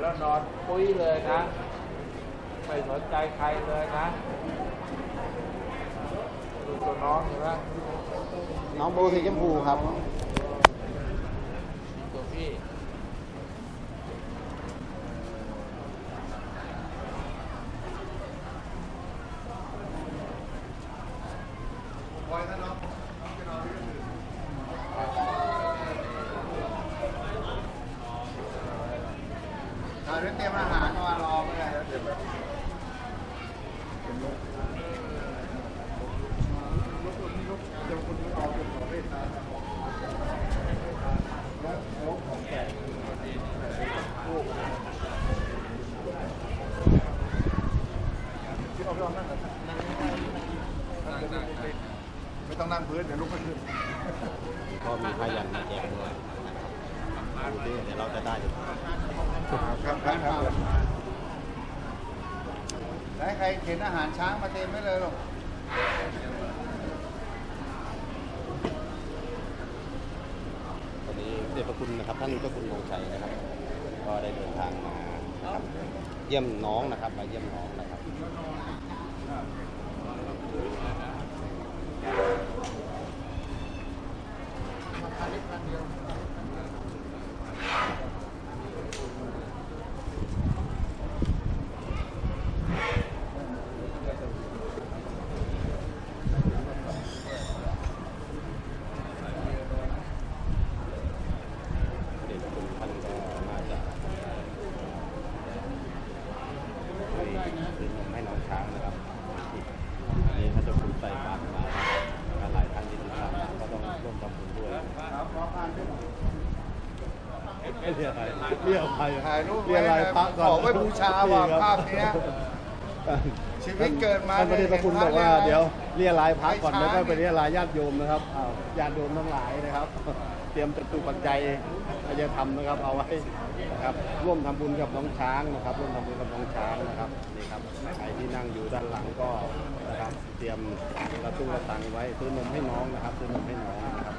แล้วนอนปุ้ยเลยนะ ไม่สนใจใครเลยนะดูตัวน้องเห็นไหมน้องโบสีชมพูครับ ตัวพี่ เราเตรียมอาหารมารอไม่ได้แล้วเดี๋ยว ไม่ต้อง นั่งพื้นเดี๋ยวลุกไม่ขึ้นก็มีพยันมาแจกด้วยดูดิเดี๋ยวเราจะได้หรือเปล่าครับครับครับแล้วใครเข็นอาหารช้างมาเต็มไม่เลยหรอกวันนี้เดชพระคุณนะครับ ท่านเจ้าคุณวงชัยนะครับ ก็ได้เดินทางมานะครับเยี่ยมน้องนะครับ มาเยี่ยมน้องนะครับ เดชพระคุณท่านก็น่าจะให้ซื้อนมให้น้องช้างนะครับอันนี้ถ้าจะคุณใส่บาตรมานะครับหลายท่านที่ติดตามก็ต้องร่วมทำบุญด้วย ครับขอผ่านด้วย เรียกอะไร เรียกใครถ่ายรูปเรียกอะไรไว้นะพระก่อนขอไว้บูชาว่ะภาพเนี้ยชีวิตเกิดมาท่านประเดชพระคุณเนี่ยบอกว่าเห็นพระเดี๋ยวเรียกลายพระก่อนให้แล้วช้างก็ไปเรียกลายญาติโยมนะครับอ้าวญาติโยมทั้งหลายนะครับ เตรียมจตุปัจจัยอาจะทำนะครับ เอาไว้นะครับร่วมทำบุญกับน้องช้างนะครับ ร่วมทำบุญกับน้องช้างนะครับนี่ครับใครที่นั่งอยู่ด้านหลังก็นะครับ เตรียมกระตุ้งกระตังไว้ซื้อนมให้น้องนะครับซื้อนมให้น้องนะครับ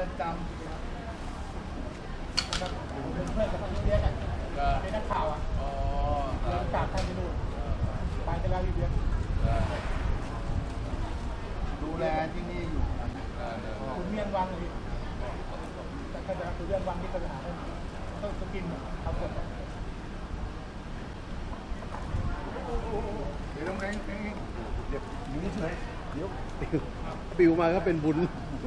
ยาการเรือนจก็เป็นนักข่าวอะอ๋อเดินจากทางไปนู่นไปกันแล้วอยู่เดือนดูแลที่นี่อยู่คุณเมียนวังเลยแต่ก็จะคือเรื่องวังที่ปัญหาต้องต้องสกินครับผมเดี๋ยวต้องเร่งเร่งเดี๋ยวอยู่เฉยเดี๋ยวปิวปิวมาก็เป็นบุญ ท่า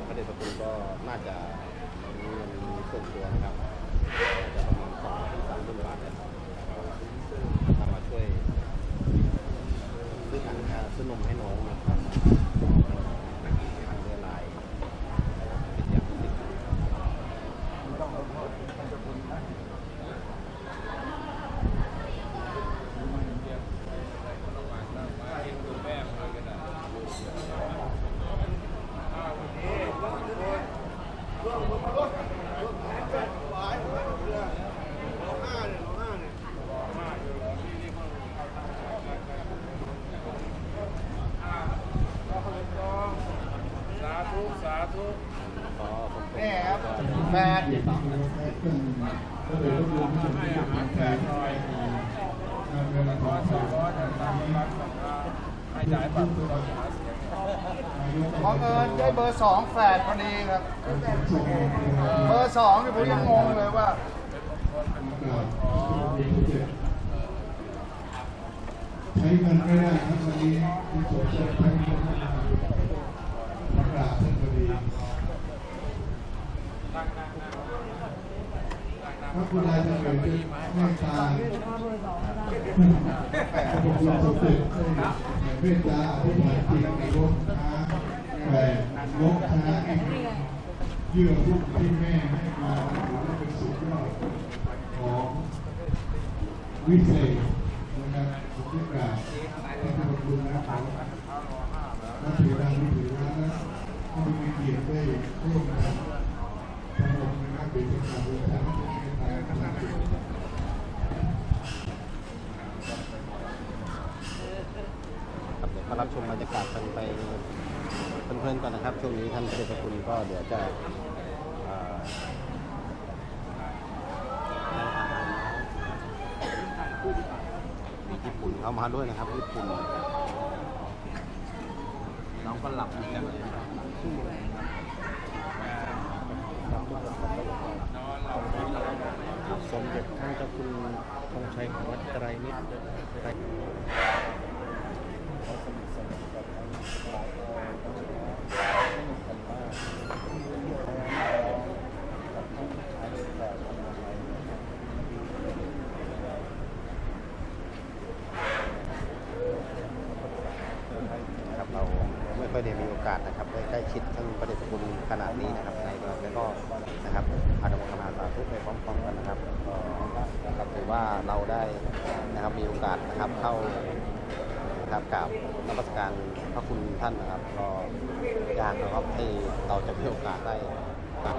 นพระเดชพระคุณก็น่าจะมีเงินส่วนตัวนะครับจะประมาณสองถึงสามหมื่นบาทนะครับทำมาช่วยซื้อหนังซื้อนมให้น้องนะครับทางเรือลายเป็นอย่างติด สา ธุ สาธุขอผมเป็นนี่ครับแฟนให้อาหารแขกหน่อยขอสองร้อยจะตามรักศรัทธาให้จ่ายบัตรคือเราหาเสียงบังเอิญได้เบอร์สองแฝดพอดีครับ เบอร์สองนี่ผมยังงงเลยว่าใช้เงินไม่ได้ครับวันนี้ที่สวนสดใช้เงินไม่ได้มากราบท่านพอดี พระคุณลายจะเกิดเป็นเมตตาพระบรมสมเด็จเมตตาอภิบาลจริงในรถช้าแต่รถช้าอีกเยื่อหุ้ที่แม่ให้มาถือว่าเป็นสุดยอดของวิเศษนะครับผมได้กราบขอบคุณนะครับนับถือดังถือนะนะผู้มีเกียรติได้ร่วมกัน ครับเดี๋ยวมารับชมบรรยากาศกันไปเพลินๆก่อนนะครับช่วงนี้ท่านพระเดชพระคุณก็เดี๋ยวจะมีญี่ปุ่นเข้ามาด้วยนะครับญี่ปุ่นน้องก็หลับเหมือนกั สมเด็จท่านเจ้าคุณธงชัยของวัดไตรมิตรไตรนะครับเราไม่ค่อยได้มีโอกาสนะครับได้ใกล้ชิดท่านพระเดชพระคุณขนาดนี้นะครับในแล้วก็ นะครับอนุโมทนาสาธุไปพร้อมๆกันนะครับก็นะครับถือว่าเราได้นะครับมีโอกาสนะครับเข้านะครับกราบนมัสการพระคุณท่านนะครับ ก็ยากนะครับที่เราจะมีโอกาสได้กราบ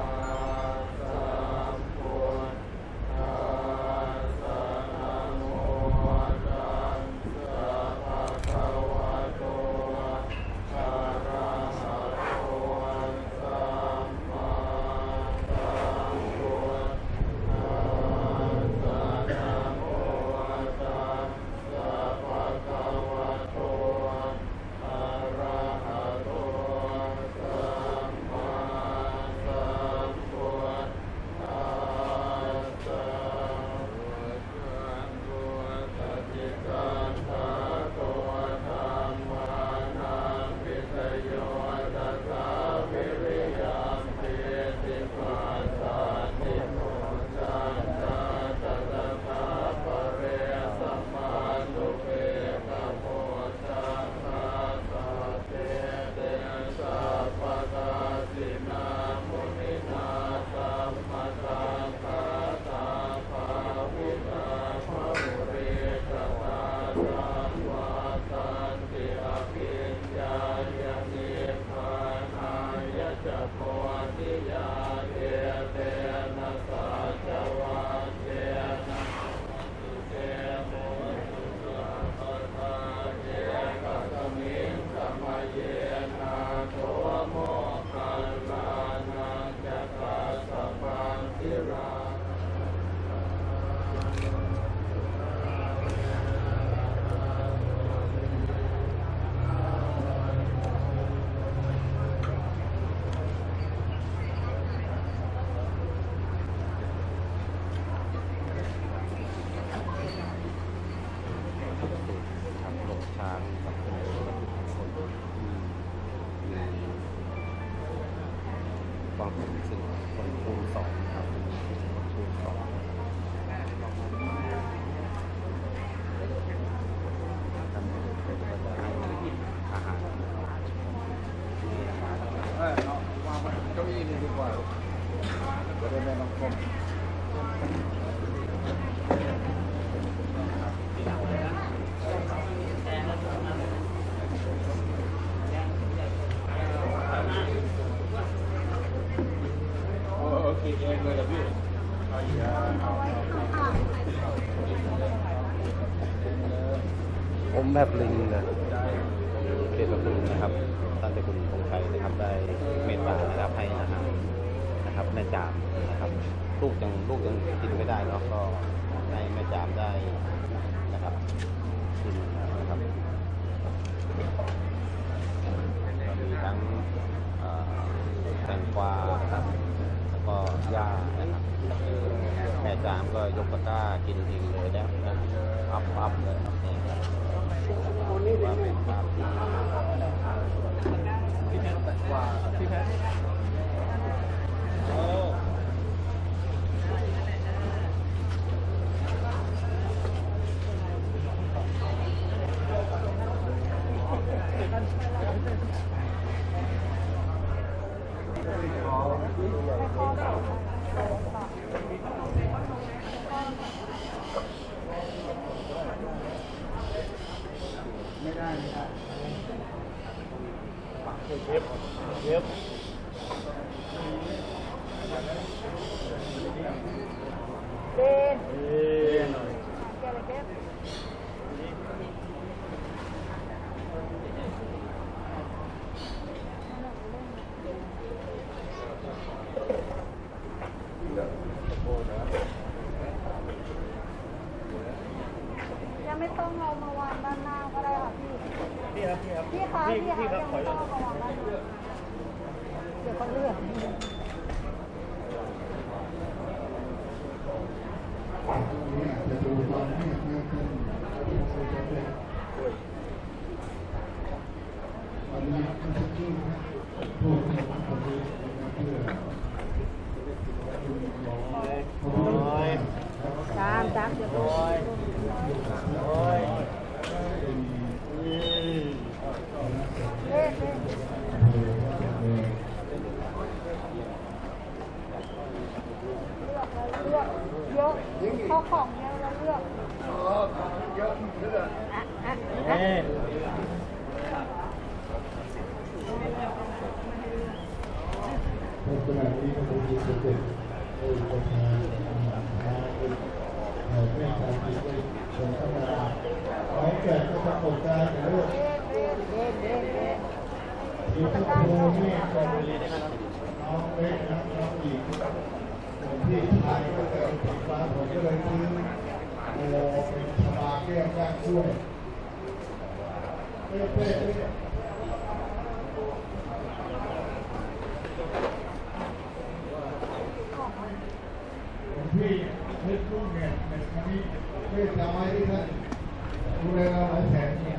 ความสูงสิ่งคนคูณสองครับคนคูณสองเอาหารเออเนาะวางไว้เก้าอี้นี่ดีกว่าจะได้ไม่ต้องก้ม โอเคเองเลยเหรอพี่เอา อีกแล้วเอาผมแบบลิงเลยเทพคุณนะครับท่านเจ้าคุณธงชัยนะครับ ได้เมตตานะครับให้อาหารนะครับแม่จามนะครับ ลูกยังลูกยังกินไม่ได้เนาะก็ให้แม่จามได้นะครับกินนะครับก็มีทั้งเอ่อแตงกวานะครับ ก็หญ้านะครับแม่จามก็ยกตะกร้ากินเองเลยแล้วนะอัพอัพเลยครับนี่ครับว่าเป็นภาพที่พี่แพทย์กว่าพี่แพทย์ ยซื้อโอ้เป็นชบาเรียกย่างช่วยเป๊ะเป๊ะเป๊ะผมพี่เล็กลูกเนี่ยในครั้งนี้เพื่อจะไว้ที่ท่านดูแลเราหลายแสนเนี่ย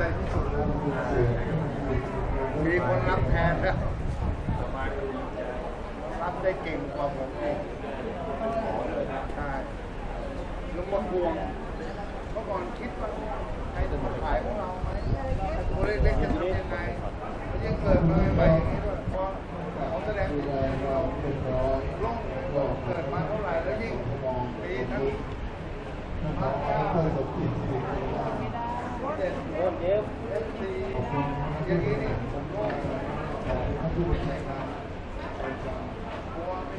ใจที่สุดแล้วมีคนรับแทนแล้วรับได้เก่งกว่าผมเองใช่ลุงมาพวงเมื่อก่อนคิดว่าใครจะมาขายของเราไหมตัวเล็กๆจะทำยังไงยังเกิดมาใหม่ๆอย่างนี้ด้วยเพราะเขาแสดงถึงเราลงเกิดมาเท่าไหร่แล้วยิ่งปีทั้งเด่นเอฟเอฟซีอย่างนี้นี่ผมก็ แล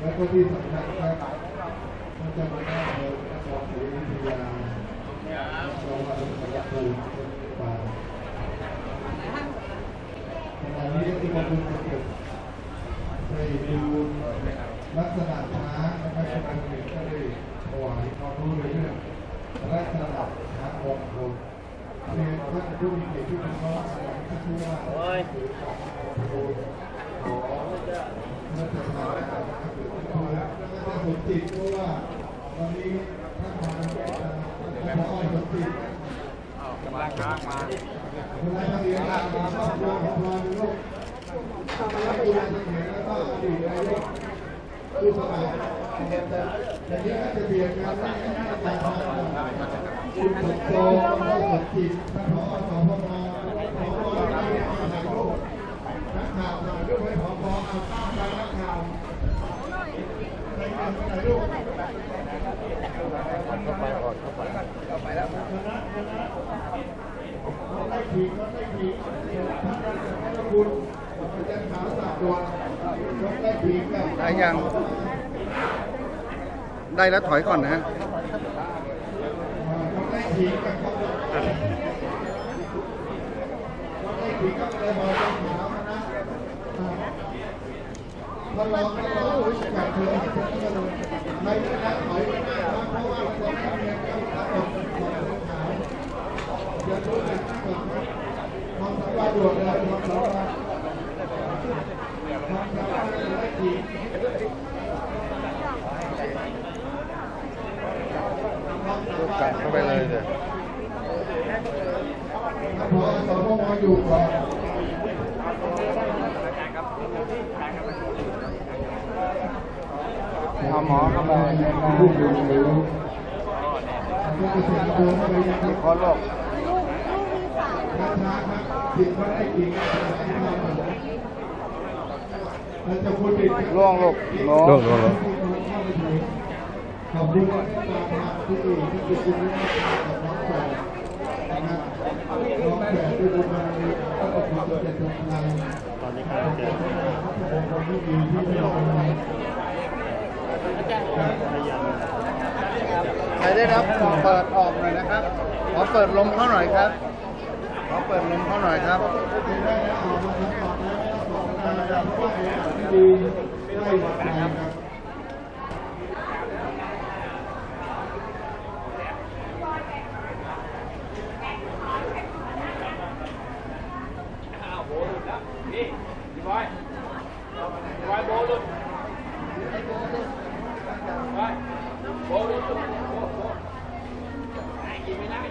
้วก็ที่สำคัญครับมันจะมาหน้าเลยนครศรีอยุธยาเรามาเป็นสยภูมิเป็นป่าขณะนี้ที่มาดูจะเก็บไปดูลักษณะช้างนะครับกำลังเด็กก็ได้ถวายความรู้ในเรื่องลักษณะช้างองค์คงเรียนท่านผู้มีเกียรติที่เป็นน้องของท่านผู้ว่าโอ้ยขอนักศึกษานะคล วก็สมจิตเพราะว่าวันนี้ท่านทำเป็นท่านพ่อสมจิตกำลังค้างมาคุณนายทำเรียนกาครอบครัวของพรลูกรับดูแลเสถียรแล้วก็อดีตนายก ผู้สมัครแต่นี้ก็จะเปลี่ยนกันไม่ให้อาจารย์คุณสมโตคุณสมจิตท่านผอสพมผอนักข่าวถ่ายรูปนักข่าวถ่ายรูปให้ผอเอาข้ามไปนักข่าวถ่ายรูปเข้าไปก่อนเข้าไปได้ผีก็ได้ผีคุณอาจารย์ขาวสับตัวยก ได้ยัง ได้แล้วถอยก่อนนะฮะได้ผีกับเขายกได้ผีกับเลยบอกอาจารย์ขาวนะถ้าลองถ้าลองแบบเธอไม่ได้ถอยไม่ได้เพราะว่าเราทำเงินกับระบบของอาจารย์ขาวอย่าดูแต่ก่อนนะความสามารถด่วนเลยความสามารวามสามารถได้ผี กัดเข้าไปเลยเดี๋ยวพอสพมอยู่ก่อนเอาหมอเข้ามาในการดูดูดูก็จะเสียตัวเข้าไปยังที่คอโรคลูกลูกมีสามช้าช้าครับผิดก็ได้จริงเราจะพูดผิด ล่วงลูกล่วงล่วงล่วงขอบคุณที่ตามมาที่คุณน้องแฝดนะครับน้องแฝดที่คุณมาก็ขอบคุณตัวเด็กของราตอนนี้ครับเจอคนที่ดีที่ไม่ยอมมาใครได้รับขอเปิดออกหน่อยนะครับ ขอเปิดลมเข้าหน่อยครับ ขอเปิดลมเข้าหน่อยครับ ที่ได้แล้วออกมาทำต่อแล้วต่อมาแล้วว่าที่ดีได้หมดใจครับ นี่พี่บอยพี่บอยโบลุดบอยโบลุดโบโบกินไม่ได้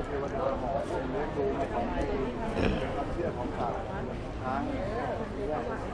ไม่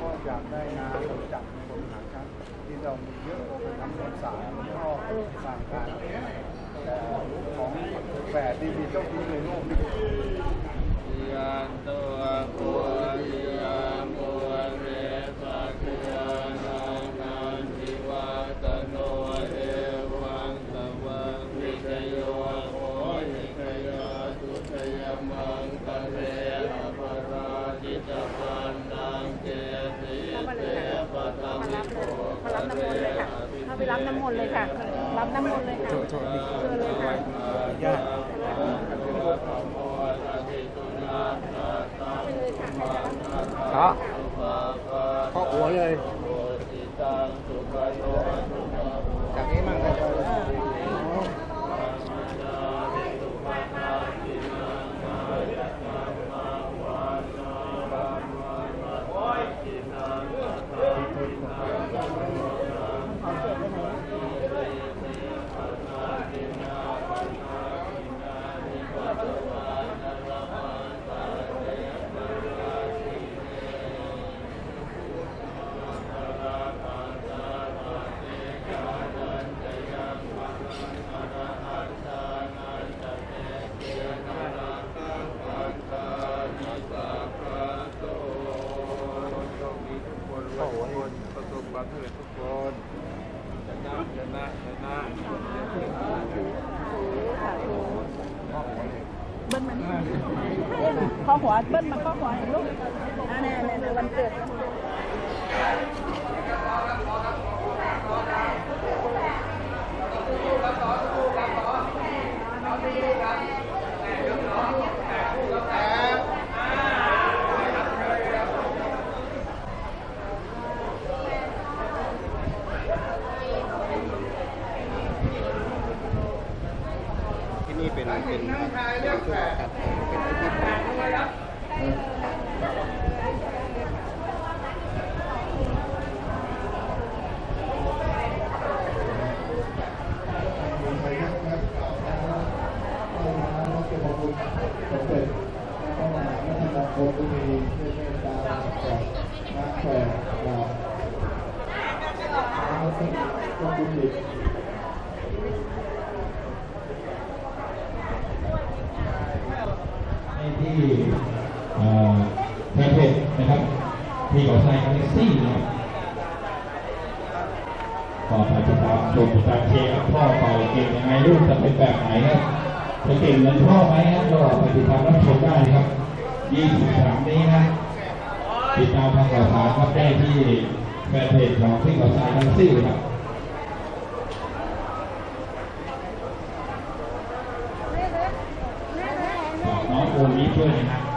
ก็อยากได้งานจับริหาครับที่เรามีเยอะไปทำเงินสายก็สั่งการแต่ของแฝดดีมีเจ้าคุณในโลกนี่ยันตัวปัวยันปัวเรปะเคียนานันทิวาตโนเอวังสวังวิจโยโหหิคยาตุทยมังคะเรอปราจิตปันนังเกติเตปะตังนิโก มารับน้ำมนต์เลยค่ะเข้าไป รับน้ำมนต์เลยค่ะ รับน้ำมนต์เลยค่ะเชิญเลยค่ะ ญาติ ผู้เล่นทุกคนชนะนะชนเบิ้ลมันข้อหัวเบิ้ลมาข้อหัวเห็นลูกอันนี้ในวันเกิด นรับรับเป็นบุญสมเด็จพระมหารัตนมงคลบุรีด้วยเมตตาจากนักแขกเราแล้วก็ต้องบุญอี นะครับที่เขาใช้กาแล็กซี่นะครับก็ไปติดตามชมติดตามเชียร์ครับพ่อเป่าเก่งยังไงลูกจะเป็นแบบไหนครับจะเก่งเหมือนพ่อไหมครับก็ไปติดตามรับชมได้ครับ23นี้นะติดตามทางข่าวสารครับได้ที่แฟนเพจของที่เขาใช้กาแล็กซี่ครับน้องโอมิด้วยนะครับ